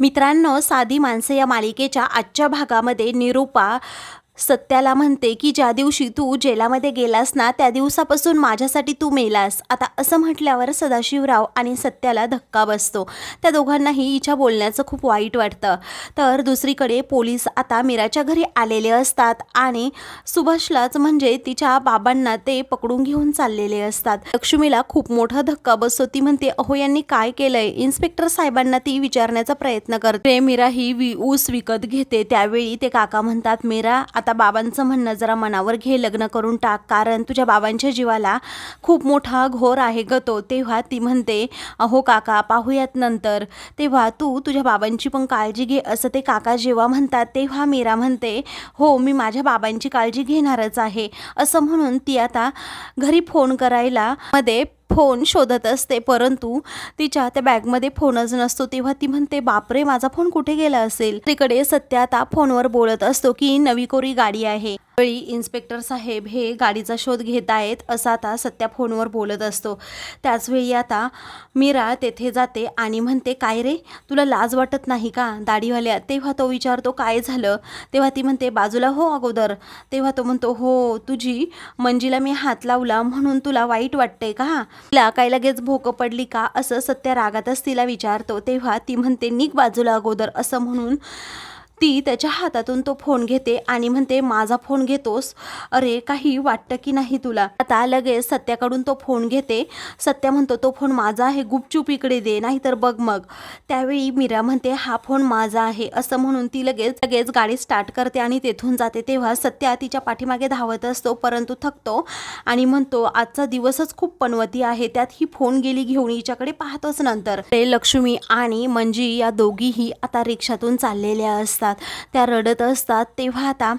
मित्रांनो साधी माणसं या मालिकेच्या आजच्या भागामध्ये निरूपा सत्याला म्हणते की ज्या दिवशी तू जेलामध्ये गेलास ना त्या दिवसापासून माझ्यासाठी तू मेलास. आता असं म्हटल्यावर सदाशिवराव आणि सत्याला धक्का बसतो. त्या दोघांनाही हिच्या बोलण्याचं खूप वाईट वाटतं. तर दुसरीकडे पोलीस आता मीराच्या घरी आलेले असतात आणि सुभाषलाच म्हणजे तिच्या बाबांना ते पकडून घेऊन चाललेले असतात. लक्ष्मीला खूप मोठा धक्का बसतो. ती म्हणते अहो यांनी काय केलंय? इन्स्पेक्टर साहेबांना ती विचारण्याचा प्रयत्न करते. मीरा ही वि ऊस विकत घेते. त्यावेळी ते काका म्हणतात मीरा आता बाबांचं म्हणणं जरा मनावर घे लग्न करून टाक. कारण तुझ्या बाबांच्या जीवाला खूप मोठा घोर आहे ग तो. तेव्हा ती म्हणते अहो काका पाहूयात नंतर. तेव्हा तू तुझ्या बाबांची पण काळजी घे. असं ते काका जेव्हा म्हणतात तेव्हा मीरा म्हणते हो मी माझ्या बाबांची काळजी घेणारच आहे. असं म्हणून ती आता घरी फोन करायला मध्ये फोन शोधत असते परंतु तिच्या त्या बॅगमध्ये फोनच नसतो. तेव्हा ती म्हणते बापरे माझा फोन कुठे गेला असेल? तिकडे सत्या आता फोनवर बोलत असतो की नवी कोरी गाडी आहे. वेळी इन्स्पेक्टर साहेब हे गाडीचा शोध घेत आहेत असं आता सत्या फोनवर बोलत असतो. त्याचवेळी आता मीरा तेथे जाते आणि म्हणते काय रे? तुला लाज वाटत नाही का दाढीवाल्या? तेव्हा तो विचारतो काय झालं? तेव्हा ती म्हणते बाजूला हो अगोदर. तेव्हा तो म्हणतो हो तुझी मंजीला मी हात लावला म्हणून तुला वाईट वाटतंय का? तिला काय लगेच भोकं पडली का? असं सत्या रागातच तिला विचारतो. तेव्हा ती म्हणते निक बाजूला अगोदर असं म्हणून ती त्याच्या हातातून तो फोन घेते आणि म्हणते माझा फोन घेतोस? अरे काही वाटतं की नाही तुला? आता लगेच सत्याकडून तो फोन घेते. सत्या म्हणतो तो फोन माझा आहे गुपचूप इकडे दे नाहीतर बघ मग. त्यावेळी मीरा म्हणते हा फोन माझा आहे. असं म्हणून ती लगेच लगेच गाडी स्टार्ट करते आणि तेथून जाते. तेव्हा सत्या तिच्या पाठीमागे धावत असतो परंतु थकतो आणि म्हणतो आजचा दिवसच खूप पनवती आहे. त्यात ही फोन गेली घेऊन हिच्याकडे पाहतोच नंतर. लक्ष्मी आणि मंजी या दोघीही आता रिक्षातून चाललेल्या असतात. त्या रडत असतात. तेव्हा आता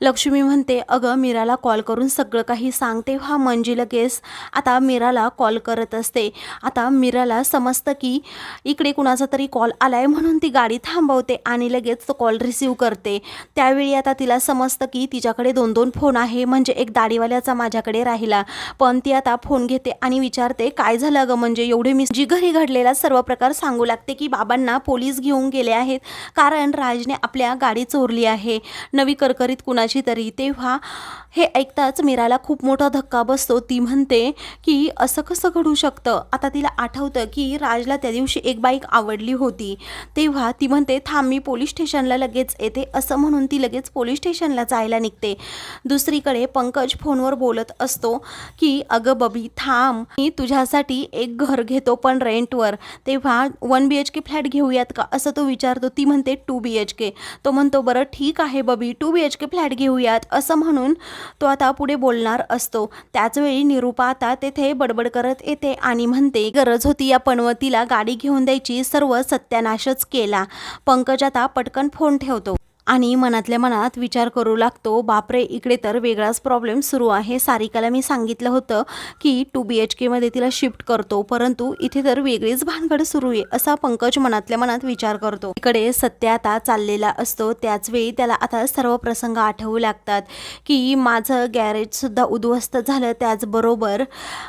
लक्ष्मी म्हणते अगं मीराला कॉल करून सगळं काही सांग. तेव्हा मंजी लगेच आता मीराला कॉल करत असते. आता मीराला समजतं की इकडे कुणाचा तरी कॉल आलाय म्हणून ती गाडी थांबवते आणि लगेच तो कॉल रिसीव करते. त्यावेळी आता तिला समजतं की तिच्याकडे दोन दोन फोन आहे. म्हणजे एक दाढीवाल्याचा माझ्याकडे राहिला. पण ती आता फोन घेते आणि विचारते काय झालं अगं? म्हणजे एवढे मी जी घरी घडलेला सर्व प्रकार सांगू लागते की बाबांना पोलीस घेऊन गेले आहेत. कारण राजने आपल्या गाडी चोरली आहे. नवी करकरीत कुणाची तरी. तेव्हा हे ऐकताच मीराला खूप मोठा धक्का बसतो. ती म्हणते की असं कसं घडू शकतं? आता तिला आठवतं की राजला त्या दिवशी एक बाईक आवडली होती. तेव्हा ती म्हणते थांब मी पोलीस स्टेशनला लगेच येते. असं म्हणून ती लगेच पोलीस स्टेशनला जायला निघते. दुसरीकडे पंकज फोनवर बोलत असतो की अगं बबी थांब. मी तुझ्यासाठी एक घर घेतो पण रेंटवर तेव्हा one B H K flat घेऊयात का? असं तो विचारतो. ती म्हणते टू बी एच के. तो म्हणतो बरं ठीक आहे बबी two B H K flat घेऊयात असं म्हणून तो आता पुढे बोलणार असतो. त्याचवेळी निरूपा आता तेथे बडबड करत येते आणि म्हणते गरज होती या पनवतीला गाडी घेऊन द्यायची सर्व सत्यानाशच केला. पंकज आता पटकन फोन ठेवतो. आणि मनातल्या मनात विचार करू लागतो बापरे इकडे तर वेगळाच प्रॉब्लेम सुरू आहे. सारिकाला मी सांगितलं होतं की टू बी एच केमध्ये तिला शिफ्ट करतो परंतु इथे तर वेगळीच भानगड सुरू आहे असा पंकज मनातल्या मनात विचार करतो. इकडे सत्य आता चाललेला असतो त्याच वेळी त्याला आता सर्व प्रसंग आठवू लागतात की माझं गॅरेजसुद्धा उद्ध्वस्त झालं त्याचबरोबर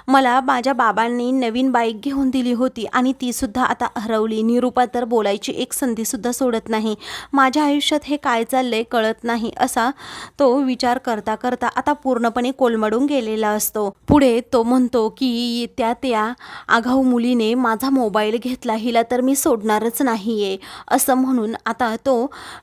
मला माझ्या बाबांनी नवीन बाईक घेऊन दिली होती आणि तीसुद्धा आता हरवली. निरूपा तर बोलायची एक संधीसुद्धा सोडत नाही. माझ्या आयुष्यात हे काय चाललंय कळत नाही असा तो विचार करता करता आता पूर्णपणे कोलमडून गेलेला असतो. पुढे तो म्हणतो की त्या त्या आघाऊ मुलीने माझा मोबाईल घेतला हिला तर मी सोडणारच नाहीये. असं म्हणून आता तो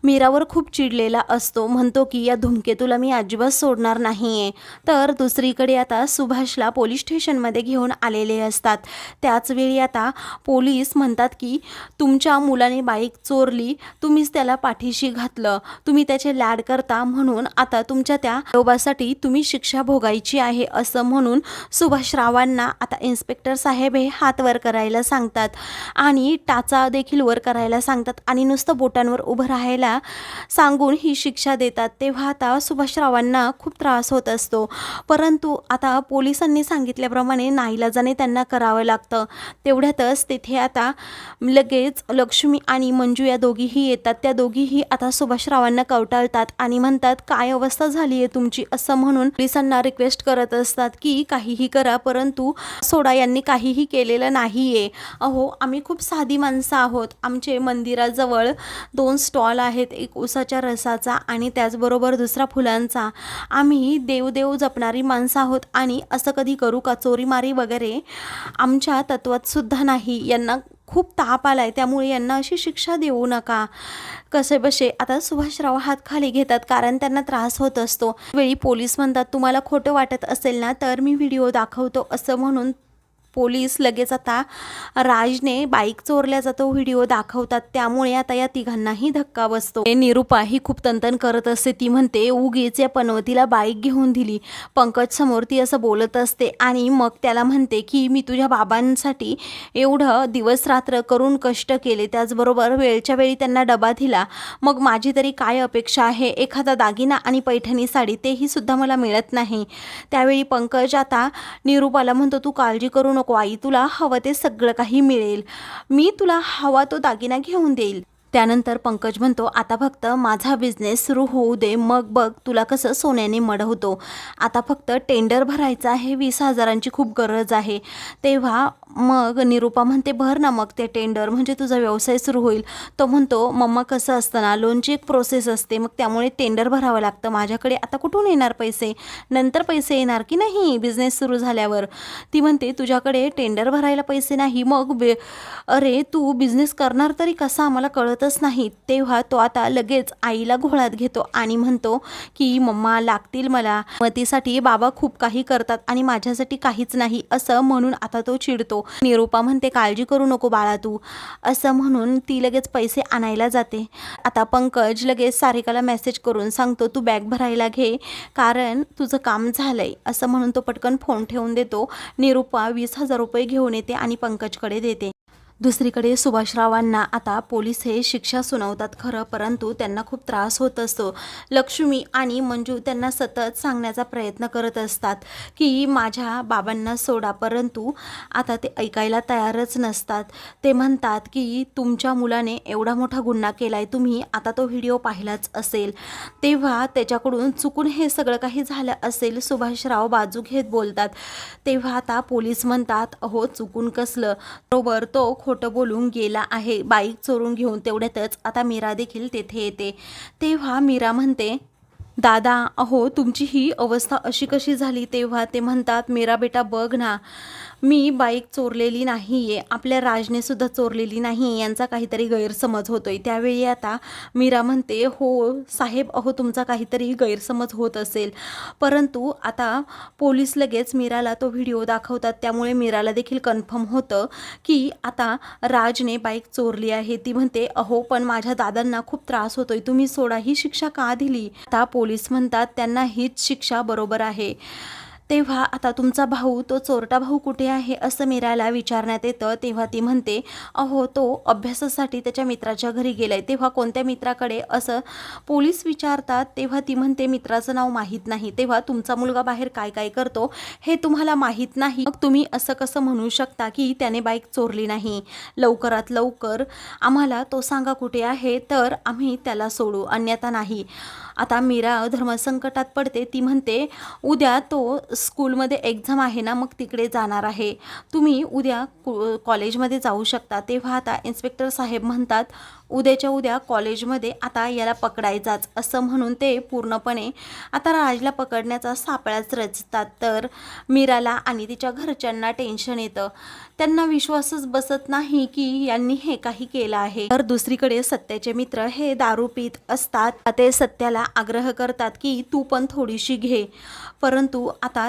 मीरावर खूप चिडलेला असतो. म्हणतो की या धुमकेतूला मी अजिबात सोडणार नाहीये. तर दुसरीकडे आता सुभाषला पोलीस स्टेशनमध्ये घेऊन आलेले असतात. त्याचवेळी आता पोलीस म्हणतात की तुमच्या मुलाने बाईक चोरली तुम्हीच त्याला पाठीशी घातलं. तुम्ही त्याचे लॅड करता म्हणून आता तुमच्या त्या आरोपासाठी तुम्ही शिक्षा भोगायची आहे असं म्हणून सुभाषरावांना आता इन्स्पेक्टर साहेब हे हात वर करायला सांगतात. आणि टाचा देखील वर करायला सांगतात. आणि नुसतं बोटांवर उभं राहायला सांगून ही शिक्षा देतात. तेव्हा आता सुभाषरावांना खूप त्रास होत असतो. परंतु आता पोलिसांनी सांगितल्याप्रमाणे नाईलाजाने त्यांना करावं लागतं. तेवढ्यातच तिथे आता लगेच लक्ष्मी आणि मंजू या दोघीही येतात. त्या दोघीही आता सुभाष श्रावांना कवटाळतात आणि म्हणतात काय अवस्था झाली आहे तुमची? असं म्हणून पोलिसांना रिक्वेस्ट करत असतात की काहीही करा परंतु सोडा यांनी काहीही केलेलं नाहीये. अहो आम्ही खूप साधी माणसं आहोत. आमचे मंदिराजवळ दोन स्टॉल आहेत एक उसाच्या रसाचा आणि त्याचबरोबर दुसरा फुलांचा. आम्ही देवदेव जपणारी माणसं आहोत आणि असं कधी करू का चोरीमारी वगैरे आमच्या तत्वात सुद्धा नाही. यांना खूप ताप आलाय त्यामुळे यांना अशी शिक्षा देऊ नका. कसे बसे आता सुभाषराव हात खाली घेतात कारण त्यांना त्रास होत असतो. वेळी पोलीस म्हणतात तुम्हाला खोटं वाटत असेल ना तर मी व्हिडिओ दाखवतो असं म्हणून पोलीस लगेच आता राजने बाईक चोरल्याचा तो व्हिडिओ दाखवतात. त्यामुळे आता या तिघांनाही धक्का बसतो. हे निरुपा ही खूप तंतन करत असते. ती म्हणते उगीच या पनवतीला बाईक घेऊन दिली. पंकज समोर ती असं बोलत असते आणि मग त्याला म्हणते की मी तुझ्या बाबांसाठी एवढं दिवस रात्र करून कष्ट केले. त्याचबरोबर वेळच्या वेळी त्यांना डबा दिला. मग माझी तरी काय अपेक्षा आहे? एखादा दागिना आणि पैठणी साडी तेही सुद्धा मला मिळत नाही. त्यावेळी पंकज आता निरुपाला म्हणतो तू काळजी करू नको. आई तुला हवं ते सगळं काही मिळेल. मी तुला हवा तो दागिना घेऊन देईल. त्यानंतर पंकज म्हणतो आता फक्त माझा बिझनेस सुरू होऊ दे मग बघ तुला कसं सोन्याने मडवतो आता फक्त टेंडर भरायचं आहे वीस हजारांची खूप गरज आहे. तेव्हा मग निरुपा म्हणते भर ना मग ते टेंडर म्हणजे तुझा व्यवसाय सुरू होईल. तो म्हणतो मम्मा कसं असतं ना लोनची एक प्रोसेस असते मग त्यामुळे टेंडर भरावं लागतं माझ्याकडे. आता कुठून येणार पैसे? नंतर पैसे येणार की नाही बिझनेस सुरू झाल्यावर? ती म्हणते तुझ्याकडे टेंडर भरायला पैसे नाही मग बे अरे तू बिझनेस करणार तरी कसा? आम्हाला जातच नाही. तेव्हा तो आता लगेच आईला घोळात घेतो आणि म्हणतो की मम्मा लागतील मला. मतीसाठी बाबा खूप काही करतात आणि माझ्यासाठी काहीच नाही. असं म्हणून आता तो चिडतो. निरूपा म्हणते काळजी करू नको बाळा तू. असं म्हणून ती लगेच पैसे आणायला जाते. आता पंकज लगेच सारिकाला मेसेज करून सांगतो तू बॅग भरायला घे कारण तुझं काम झालंय. असं म्हणून तो पटकन फोन ठेवून देतो. निरूपा वीस हजार रुपये घेऊन येते आणि पंकजकडे देते. दुसरीकडे सुभाषरावांना आता पोलीस हे शिक्षा सुनावतात खरं परंतु त्यांना खूप त्रास होत असतो. लक्ष्मी आणि मंजू त्यांना सतत सांगण्याचा प्रयत्न करत असतात की माझ्या बाबांना सोडा परंतु आता ते ऐकायला तयारच नसतात. ते म्हणतात की तुमच्या मुलाने एवढा मोठा गुन्हा केला आहे तुम्ही आता तो व्हिडिओ पाहिलाच असेल. तेव्हा त्याच्याकडून चुकून हे सगळं काही झालं असेल. सुभाषराव बाजू घेत बोलतात. तेव्हा आता पोलीस म्हणतात अहो चुकून कसलं? बरोबर तो खोटं बोलून गेला आहे. बाईक चोरून घेऊन तेवढ्यातच आता मीरा देखील तेथे येते. तेव्हा मीरा म्हणते दादा अहो तुमची ही अवस्था अशी कशी झाली? तेव्हा ते म्हणतात मेरा बेटा बघ ना मी बाईक चोरलेली नाही आहे आपल्या राजने सुद्धा चोरलेली नाही यांचा काहीतरी गैरसमज होतो आहे त्यावेळी आता मीरा म्हणते हो साहेब अहो तुमचा काहीतरी गैरसमज होत असेल. परंतु आता पोलीस लगेच मीराला तो व्हिडिओ दाखवतात. त्यामुळे मीराला देखील कन्फर्म होतं की आता राजने बाईक चोरली आहे. ती म्हणते अहो पण माझ्या दादांना खूप त्रास होतोय. तुम्ही सोडा. ही शिक्षा का दिली? आता पोलीस म्हणतात त्यांना हीच शिक्षा बरोबर आहे. तेव्हा आता तुमचा भाऊ तो चोरटा भाऊ कुठे आहे असं मीराला विचारण्यात येतं. तेव्हा ती म्हणते अहो तो अभ्यासासाठी त्याच्या मित्राच्या घरी गेलाय. तेव्हा कोणत्या मित्राकडे? असं पोलीस विचारतात. तेव्हा ती म्हणते मित्राचं नाव माहीत नाही. तेव्हा तुमचा मुलगा बाहेर काय काय करतो हे तुम्हाला माहीत नाही. मग तुम्ही असं कसं म्हणू शकता की त्याने बाईक चोरली नाही? लवकरात लवकर आम्हाला तो सांगा कुठे आहे तर आम्ही त्याला सोडू. अन्यथा नाही. आता मीरा धर्मसंकटात पडते. ती म्हणते उद्या तो स्कूलमध्ये एक्झाम आहे ना मग तिकडे जाणार आहे. तुम्ही उद्या कॉलेजमध्ये जाऊ शकता. तेव्हा आता इन्स्पेक्टर साहेब म्हणतात उद्याच्या उद्या कॉलेजमध्ये आता याला पकडायचाच. असं म्हणून ते पूर्णपणे आता राजला पकडण्याचा सापळाच रचतात. तर मीराला आणि तिच्या घरच्यांना टेन्शन येतं. त्यांना विश्वासच बसत नाही की यांनी हे काही केलं आहे. तर दुसरीकडे सत्याचे मित्र हे दारू पीत असतात. ते सत्याला आग्रह करतात की तू पण थोडीशी घे. परंतु आता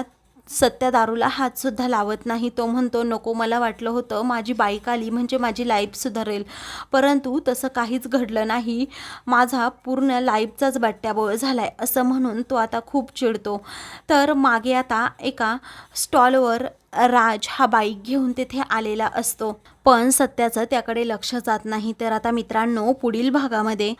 सत्या दारूला हातसुद्धा लावत नाही. तो म्हणतो नको मला वाटलं होतं माझी बाईक आली म्हणजे माझी लाईफ सुधारेल. परंतु तसं काहीच घडलं नाही. माझा पूर्ण लाईफचाच बट्ट्याबोळ झाला आहे असं म्हणून तो आता खूप चिडतो. तर मागे आता एका स्टॉलवर राज हा बाईक घेऊन तिथे आलेला असतो. पण सत्याचं त्याकडे लक्ष जात नाही. तर आता मित्रांनो पुढील भागामध्ये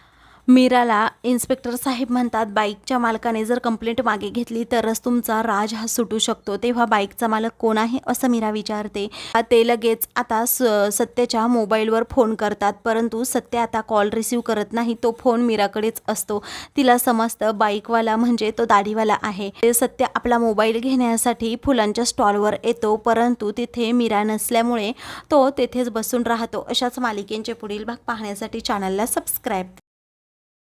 मीराला इन्स्पेक्टर साहेब म्हणतात बाईकच्या मालकाने जर कंप्लेंट मागे घेतली तरच तुमचा राज हा सुटू शकतो. तेव्हा बाईकचा मालक कोण आहे असं मीरा विचारते. ते लगेच आता स सत्याच्या मोबाईलवर फोन करतात. परंतु सत्य आता कॉल रिसीव करत नाही. तो फोन मीराकडेच असतो. तिला समजतं बाईकवाला म्हणजे तो दाढीवाला आहे. ते सत्य आपला मोबाईल घेण्यासाठी फुलांच्या स्टॉलवर येतो. परंतु तिथे मीरा नसल्यामुळे तो तेथेच बसून राहतो. अशाच मालिकेंचे पुढील भाग पाहण्यासाठी चॅनलला सबस्क्राईब